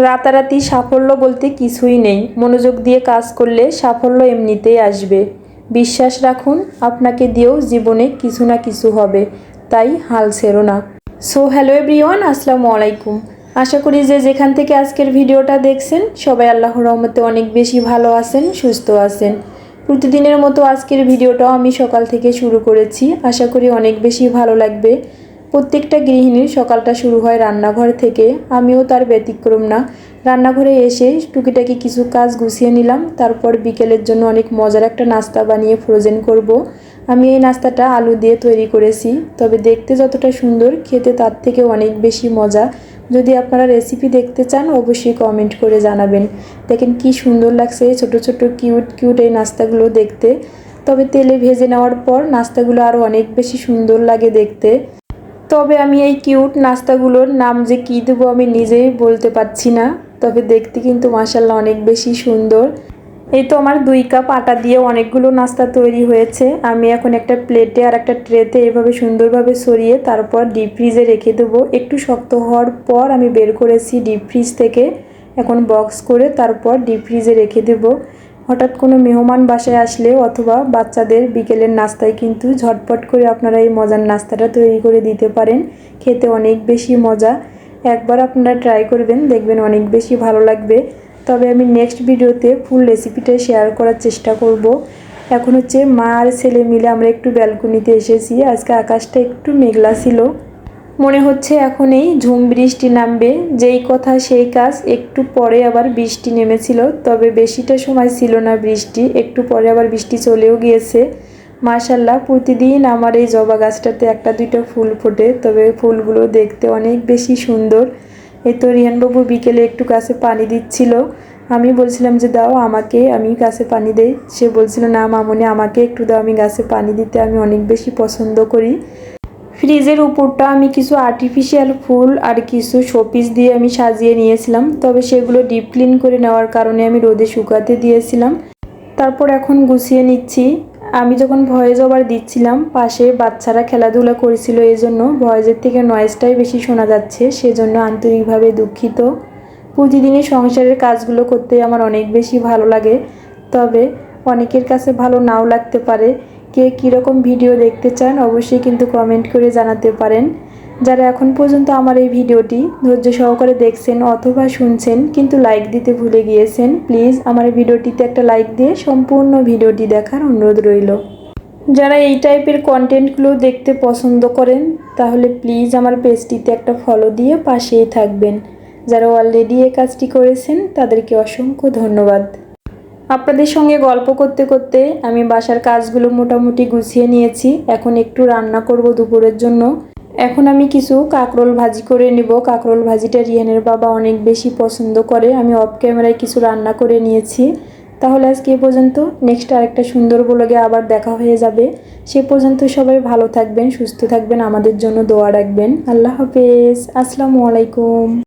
রাতারাতি সাফল্য বলতে কিছুই নেই। মনোযোগ দিয়ে কাজ করলে সাফল্য এমনিতেই আসবে। বিশ্বাস রাখুন, আপনাকে দিয়েও জীবনে কিছু না কিছু হবে। তাই হাল ছেড়ো না। সো হ্যালো এভরিওয়ান আসসালামু আলাইকুম। আশা করি যে যেখান থেকে আজকের ভিডিওটা দেখছেন, সবাই আল্লাহর রহমতে অনেক বেশি ভালো আছেন, সুস্থ আছেন। প্রতিদিনের মতো আজকের ভিডিওটাও আমি সকাল থেকে শুরু করেছি। আশা করি অনেক বেশি ভালো লাগবে। প্রত্যেকটা গৃহিণীর সকালটা শুরু হয় রান্নাঘর থেকে। আমিও তার ব্যতিক্রম না। রান্নাঘরে এসে টুকিটাকি কিছু কাজ গুছিয়ে নিলাম। তারপর বিকেলের জন্য অনেক মজার একটা নাস্তা বানিয়ে ফ্রোজেন করব। আমি এই নাস্তাটা আলু দিয়ে তৈরি করেছি। তবে দেখতে যতটা সুন্দর, খেতে তার থেকে অনেক বেশি মজা। যদি আপনারা রেসিপি দেখতে চান, অবশ্যই কমেন্ট করে জানাবেন। দেখেন কি সুন্দর লাগছে এই ছোটো ছোটো কিউট কিউট এই নাস্তাগুলো দেখতে। তবে তেলে ভেজে নেওয়ার পর নাস্তাগুলো আরও অনেক বেশি সুন্দর লাগে দেখতে। তবে আমি এই কিউট নাস্তাগুলোর নাম যে কী দেবো আমি নিজেই বলতে পারছি না। তবে দেখতে কিন্তু মাসাল্লাহ অনেক বেশি সুন্দর। এই তো আমার দুই কাপ আটা দিয়ে অনেকগুলো নাস্তা তৈরি হয়েছে। আমি এখন একটা প্লেটে আর একটা ট্রেতে এভাবে সুন্দরভাবে সরিয়ে তারপর ডিপ ফ্রিজে রেখে দেবো। একটু শক্ত হওয়ার পর আমি বের করেছি ডিপ ফ্রিজ থেকে। এখন বক্স করে তারপর ডিপ ফ্রিজে রেখে দেবো। হঠাৎ কোনো মেহমান বাসায় আসলে অথবা বাচ্চাদের বিকেলের নাস্তায় কিন্তু ঝটপট করে আপনারা এই মজার নাস্তাটা তৈরি করে দিতে পারেন। খেতে অনেক বেশি মজা। একবার আপনারা ট্রাই করবেন, দেখবেন অনেক বেশি ভালো লাগবে। তবে আমি নেক্সট ভিডিওতে ফুল রেসিপিটা শেয়ার করার চেষ্টা করব। এখন হচ্ছে মা আর ছেলে মিলে আমরা একটু ব্যালকনিতে এসেছি। আজকে আকাশটা একটু মেঘলা ছিল। মনে হচ্ছে এখন এই ঝুম বৃষ্টি নামবে, যেই কথা সেই কাজ। একটু পরে আবার বৃষ্টি নেমেছিল, তবে বেশিটা সময় ছিল না বৃষ্টি, একটু পরে আবার বৃষ্টি চলেও গিয়েছে। মাশাল্লাহ প্রতিদিন আমার এই জবা গাছটাতে একটা দুইটা ফুল ফোটে, তবে ফুলগুলো দেখতে অনেক বেশি সুন্দর। এই তো রিহানবাবু বিকেলে একটু গাছে পানি দিচ্ছিল। আমি বলছিলাম যে, দাও আমাকে, আমি গাছে পানি দেই। সে বলছিল, না মামনি, আমাকে একটু দাও, আমি গাছে পানি দিতে আমি অনেক বেশি পছন্দ করি। ফ্রিজের উপরটা আমি কিছু আর্টিফিশিয়াল ফুল আর কিছু শোপিস দিয়ে আমি সাজিয়ে নিয়েছিলাম। তবে সেগুলো ডিপ ক্লিন করে নেওয়ার কারণে আমি রোদে শুকাতে দিয়েছিলাম। তারপর এখন গুছিয়ে নিচ্ছি। আমি যখন ভয়েস ওভার দিচ্ছিলাম, পাশে বাচ্চারা খেলাধুলা করেছিল এই জন্য ভয়েসের থেকে নয়েজটাই বেশি শোনা যাচ্ছে। সেজন্য আন্তরিকভাবে দুঃখিত। প্রতিদিনই সংসারের কাজগুলো করতে আমার অনেক বেশি ভালো লাগে। তবে অনেকের কাছে ভালো নাও লাগতে পারে। কে কীরকম ভিডিও দেখতে চান অবশ্যই কিন্তু কমেন্ট করে জানাতে পারেন। যারা এখন পর্যন্ত আমার এই ভিডিওটি ধৈর্য সহকারে দেখছেন অথবা শুনছেন কিন্তু লাইক দিতে ভুলে গিয়েছেন প্লিজ আমার ভিডিওটিতে একটা লাইক দিয়ে সম্পূর্ণ ভিডিওটি দেখার অনুরোধ রইল। যারা এই টাইপের কন্টেন্টগুলো দেখতে পছন্দ করেন, তাহলে প্লিজ আমার পেজটিতে একটা ফলো দিয়ে পাশেই থাকবেন। যারা অলরেডি এ কাজটি করেছেন, তাদেরকে অসংখ্য ধন্যবাদ। আপনাদের সঙ্গে গল্প করতে করতে আমি বাসার কাজগুলো মোটামুটি গুছিয়ে নিয়েছি। এখন একটু রান্না করব দুপুরের জন্য। এখন আমি কিছু কাঁকরোল ভাজি করে নেব। কাঁকরোল ভাজিটা রিয়ানের বাবা অনেক বেশি পছন্দ করে। আমি অফ ক্যামেরায় কিছু রান্না করে নিয়েছি। তাহলে আজকে এ পর্যন্ত। নেক্সট আরেকটা সুন্দর ব্লগে আবার দেখা হয়ে যাবে। সে পর্যন্ত সবাই ভালো থাকবেন, সুস্থ থাকবেন। আমাদের জন্য দোয়া রাখবেন। আল্লাহ হাফেজ। আসসালামু আলাইকুম।